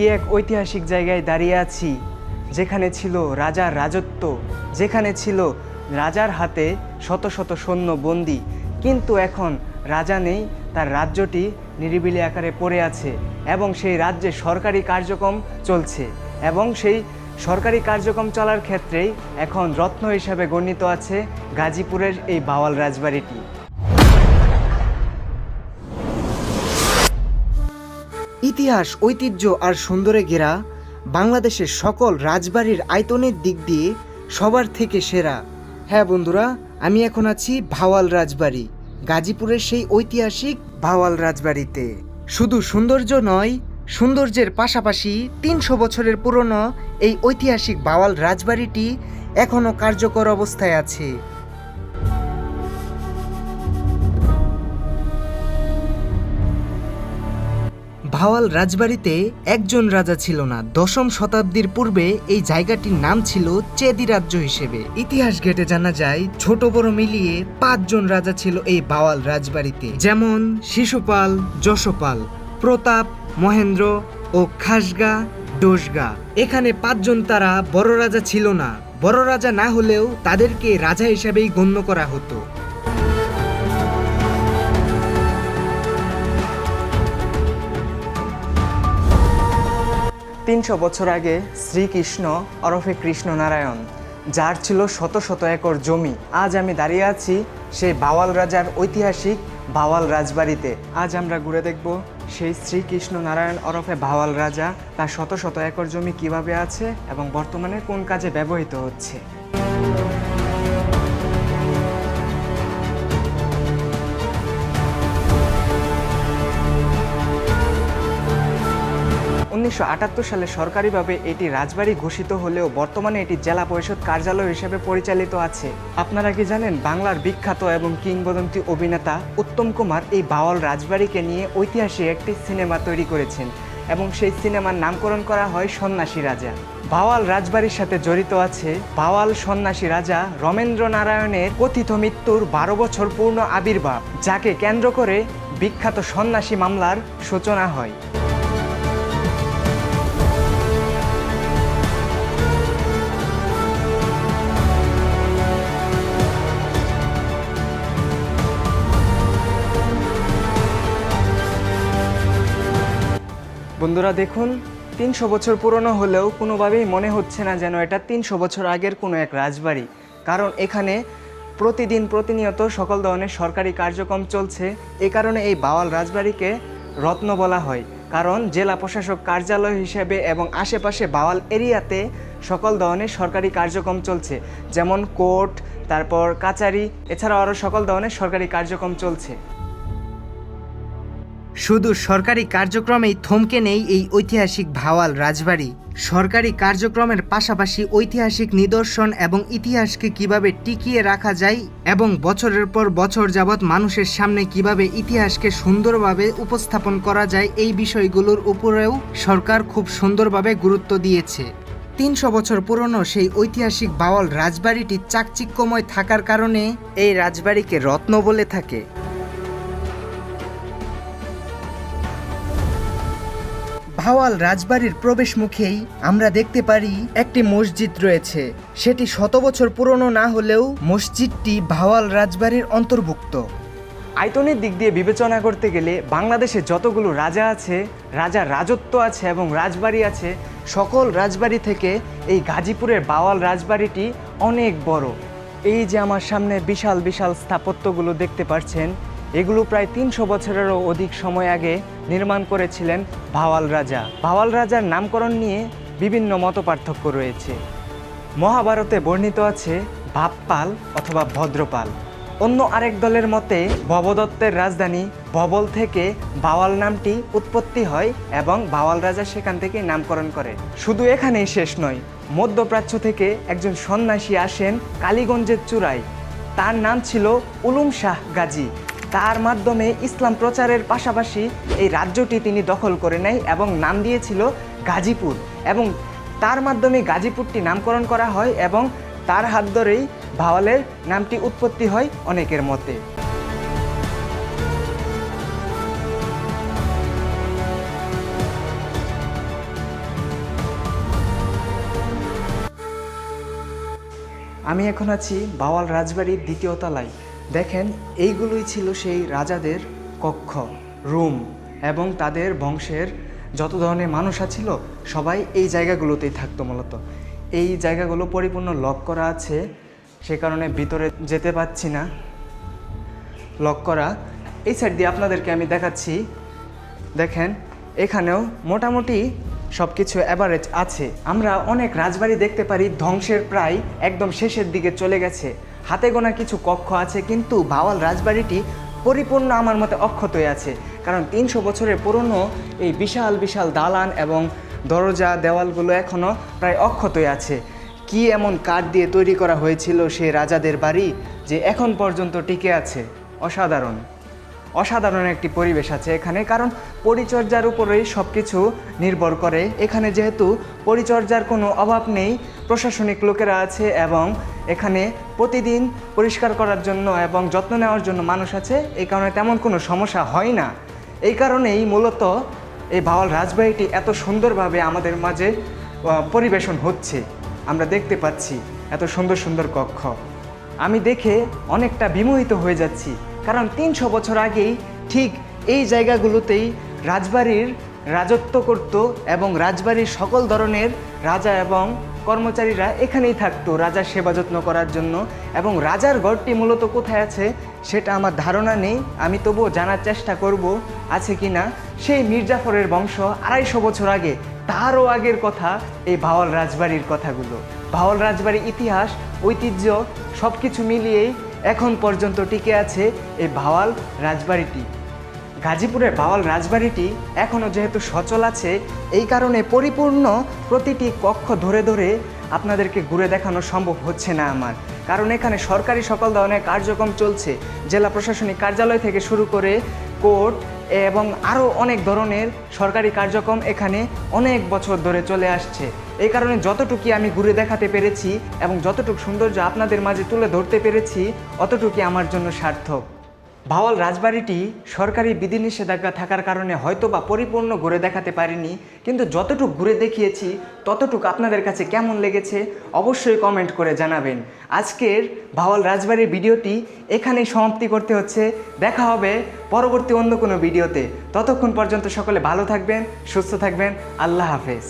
কি এক ঐতিহাসিক জায়গায় দাঁড়িয়ে আছি? যেখানে ছিল রাজার রাজত্ব, যেখানে ছিল রাজার হাতে শত শত সৈন্য বন্দি, কিন্তু এখন রাজা নেই, তার রাজ্যটি নিরিবিলি আকারে পড়ে আছে এবং সেই রাজ্যে সরকারি কার্যক্রম চলছে এবং সেই সরকারি কার্যক্রম চলার ক্ষেত্রেই এখন রত্ন হিসাবে গণ্যিত আছে গাজীপুরের এই বাওয়াল রাজবাড়িটি। ইতিহাস, ঐতিহ্য আর সুন্দরে ঘেরা বাংলাদেশের সকল রাজবাড়ির আয়তনের দিক দিয়ে সবার থেকে সেরা। হ্যাঁ বন্ধুরা, আমি এখন আছি ভাওয়াল রাজবাড়ি, গাজীপুরের সেই ঐতিহাসিক ভাওয়াল রাজবাড়িতে। শুধু সৌন্দর্য নয়, সৌন্দর্যের পাশাপাশি তিনশো বছরের পুরনো এই ঐতিহাসিক ভাওয়াল রাজবাড়িটি এখনও কার্যকর অবস্থায় আছে। ভাওয়াল রাজবাড়িতে একজন রাজা ছিল না। দশম শতাব্দীর পূর্বে এই জায়গাটির নাম ছিল চেদি রাজ্য হিসেবে। ইতিহাস ঘেটে জানা যায়, ছোট বড় মিলিয়ে পাঁচজন রাজা ছিল এই ভাওয়াল রাজবাড়িতে। যেমন শিশুপাল, যশোপাল, প্রতাপ, মহেন্দ্র ও খাসগা, ডোসগা। এখানে পাঁচজন তারা বড় রাজা ছিল না। বড় রাজা না হলেও তাদেরকে রাজা হিসেবেই গণ্য করা হতো। তিনশো বছর আগে শ্রীকৃষ্ণ অরফে কৃষ্ণ নারায়ণ যার ছিল শত শত একর জমি, আজ আমি দাঁড়িয়ে আছি সেই বাওয়াল রাজার ঐতিহাসিক বাওয়াল রাজবাড়িতে। আজ আমরা ঘুরে দেখব সেই শ্রীকৃষ্ণ নারায়ণ অরফে ভাওয়াল রাজা, তার শত শত একর জমি কীভাবে আছে এবং বর্তমানে কোন কাজে ব্যবহৃত হচ্ছে। উনিশশো আটাত্তর সালে সরকারিভাবে এটি রাজবাড়ি ঘোষিত হলেও বর্তমানে এটি জেলা পরিষদ কার্যালয় হিসেবে পরিচালিত আছে। আপনারা কি জানেন বাংলার বিখ্যাত এবং কিংবদন্তি অভিনেতা উত্তম কুমার এই বাওয়াল রাজবাড়িকে নিয়ে ঐতিহাসিক একটি সিনেমা তৈরি করেছেন এবং সেই সিনেমার নামকরণ করা হয় সন্ন্যাসী রাজা। বাওয়াল রাজবাড়ির সাথে জড়িত আছে বাওয়াল সন্ন্যাসী রাজা রমেন্দ্র নারায়ণের কথিত মৃত্যুর বারো বছর পূর্ণ আবির্ভাব, যাকে কেন্দ্র করে বিখ্যাত সন্ন্যাসী মামলার সূচনা হয়। বন্ধুরা দেখুন, তিনশো বছর পুরনো হলেও কোনোভাবেই মনে হচ্ছে না যেন এটা তিনশো বছর আগের কোনো এক রাজবাড়ি। কারণ এখানে প্রতিদিন প্রতিনিয়ত সকল ধরনের সরকারি কার্যক্রম চলছে। এ কারণে এই বাওয়াল রাজবাড়িকে রত্ন বলা হয়। কারণ জেলা প্রশাসক কার্যালয় হিসেবে এবং আশেপাশে বাওয়াল এরিয়াতে সকল ধরনের সরকারি কার্যক্রম চলছে। যেমন কোর্ট, তারপর কাচারি, এছাড়াও আরও সকল ধরনের সরকারি কার্যক্রম চলছে। শুধু সরকারি কার্যক্রমেই থমকে নেই এই ঐতিহাসিক ভাওয়াল রাজবাড়ি। সরকারি কার্যক্রমের পাশাপাশি ঐতিহাসিক নিদর্শন এবং ইতিহাসকে কীভাবে টিকিয়ে রাখা যায় এবং বছরের পর বছর যাবৎ মানুষের সামনে কীভাবে ইতিহাসকে সুন্দরভাবে উপস্থাপন করা যায় এই বিষয়গুলোর উপরেও সরকার খুব সুন্দরভাবে গুরুত্ব দিয়েছে। তিনশো বছর পুরনো সেই ঐতিহাসিক বাওয়াল রাজবাড়িটি চাকচিক্যময় থাকার কারণে এই রাজবাড়িকে রত্ন বলে থাকে। ভাওয়াল রাজবাড়ির প্রবেশ মুখেই আমরা দেখতে পারি একটি মসজিদ রয়েছে। সেটি শত বছর পুরনো না হলেও মসজিদটি ভাওয়াল রাজবাড়ির অন্তর্ভুক্ত। আয়তনের দিক দিয়ে বিবেচনা করতে গেলে বাংলাদেশে যতগুলো রাজা আছে রাজার রাজত্ব আছে এবং রাজবাড়ি আছে, সকল রাজবাড়ি থেকে এই গাজীপুরের বাওয়াল রাজবাড়িটি অনেক বড়। এই যে আমার সামনে বিশাল বিশাল স্থাপত্যগুলো দেখতে পাচ্ছেন এগুলো প্রায় তিনশো বছরেরও অধিক সময় আগে নির্মাণ করেছিলেন ভাওয়াল রাজা। ভাওয়াল রাজার নামকরণ নিয়ে বিভিন্ন মতপার্থক্য রয়েছে। মহাভারতে বর্ণিত আছে ভাবপাল অথবা ভদ্রপাল। অন্য আরেক দলের মতে ভবদত্তের রাজধানী ভবল থেকে বাওয়াল নামটি উৎপত্তি হয় এবং বাওয়াল রাজা সেখান থেকে নামকরণ করে। শুধু এখানেই শেষ নয়, মধ্যপ্রাচ্য থেকে একজন সন্ন্যাসী আসেন কালীগঞ্জের চূড়ায়। তার নাম ছিল উলুম শাহ গাজী। তার মাধ্যমে ইসলাম প্রচারের পাশাপাশি এই রাজ্যটি তিনি দখল করে নেয় এবং নাম দিয়েছিল গাজীপুর এবং তার মাধ্যমে গাজীপুরটি নামকরণ করা হয় এবং তার হাত ধরেই ভাওয়ালের নামটি উৎপত্তি হয় অনেকের মতে। আমি এখন আছি বাওয়াল রাজবাড়ির দ্বিতীয় তলায়। দেখেন, এইগুলোই ছিল সেই রাজাদের কক্ষ, রুম এবং তাদের বংশের যত ধরনের মানুষ ছিল সবাই এই জায়গাগুলোতেই থাকতো মূলত। এই জায়গাগুলো পরিপূর্ণ লক করা আছে, সে কারণে ভিতরে যেতে পাচ্ছি না। লক করা। এই সাইড দিয়ে আপনাদেরকে আমি দেখাচ্ছি। দেখেন, এখানেও মোটামুটি সব কিছু অ্যাভারেজ আছে। আমরা অনেক রাজবাড়ি দেখতে পারি, ধ্বংসের প্রায় একদম শেষের দিকে চলে গেছে। হাতে গোনা কিছু কক্ষ আছে, কিন্তু ভাওয়াল রাজবাড়িটি পরিপূর্ণ আমার মতে অক্ষতই আছে। কারণ তিনশো বছরের পুরনো এই বিশাল বিশাল দালান এবং দরজা, দেওয়ালগুলো এখনও প্রায় অক্ষতই আছে। কি এমন কাঠ দিয়ে তৈরি করা হয়েছিল সে রাজাদের বাড়ি যে এখন পর্যন্ত টিকে আছে? অসাধারণ। অসাধারণ একটি পরিবেশ আছে এখানে, কারণ পরিচর্যার উপরেই সব কিছু নির্ভর করে। এখানে যেহেতু পরিচর্যার কোনো অভাব নেই, প্রশাসনিক লোকেরা আছে এবং এখানে প্রতিদিন পরিষ্কার করার জন্য এবং যত্ন নেওয়ার জন্য মানুষ আছে, এই কারণে তেমন কোনো সমস্যা হয় না। এই কারণেই মূলত এই ভাওয়াল রাজবাড়িটি এত সুন্দরভাবে আমাদের মাঝে পরিবেশন হচ্ছে। আমরা দেখতে পাচ্ছি এত সুন্দর সুন্দর কক্ষ। আমি দেখে অনেকটা বিমোহিত হয়ে যাচ্ছি, কারণ তিনশো বছর আগেই ঠিক এই জায়গাগুলোতেই রাজবাড়ির রাজত্ব করত এবং রাজবাড়ির সকল ধরনের রাজা এবং কর্মচারীরা এখানেই থাকতো রাজার সেবা যত্ন করার জন্য। এবং রাজার ঘরটি মূলত কোথায় আছে সেটা আমার ধারণা নেই। আমি তবুও জানার চেষ্টা করব, আছে কি না? সেই মির্জাফরের বংশ আড়াইশো বছর আগে, তারও আগের কথা এই ভাওয়াল রাজবাড়ির কথাগুলো। ভাওয়াল রাজবাড়ির ইতিহাস, ঐতিহ্য সব কিছু মিলিয়েই এখন পর্যন্ত টিকে আছে এই ভাওয়াল রাজবাড়িটি। গাজীপুরের বাওয়াল রাজবাড়িটি এখনও যেহেতু সচল আছে, এই কারণে পরিপূর্ণ প্রতিটি কক্ষ ধরে ধরে আপনাদেরকে ঘুরে দেখানো সম্ভব হচ্ছে না আমার। কারণ এখানে সরকারি সকল ধরনের কার্যক্রম চলছে। জেলা প্রশাসনিক কার্যালয় থেকে শুরু করে কোর্ট এবং আরও অনেক ধরনের সরকারি কার্যক্রম এখানে অনেক বছর ধরে চলে আসছে। এই কারণে যতটুকু আমি ঘুরে দেখাতে পেরেছি এবং যতটুকু সৌন্দর্য আপনাদের মাঝে তুলে ধরতে পেরেছি, অতটুকুই আমার জন্য সার্থক। ভাওয়াল রাজবাড়িটি সরকারি বিধিনিষেধাজ্ঞা থাকার কারণে হয়তো বা পরিপূর্ণ ঘুরে দেখাতে পারিনি, কিন্তু যতটুকু ঘুরে দেখিয়েছি, ততটুকু আপনাদের কাছে কেমন লেগেছে অবশ্যই কমেন্ট করে জানাবেন। আজকের ভাওয়াল রাজবাড়ির ভিডিওটি এখানেই সমাপ্তি করতে হচ্ছে। দেখা হবে পরবর্তী অন্য কোনো ভিডিওতে। ততক্ষণ পর্যন্ত সকলে ভালো থাকবেন, সুস্থ থাকবেন। আল্লাহ হাফেজ।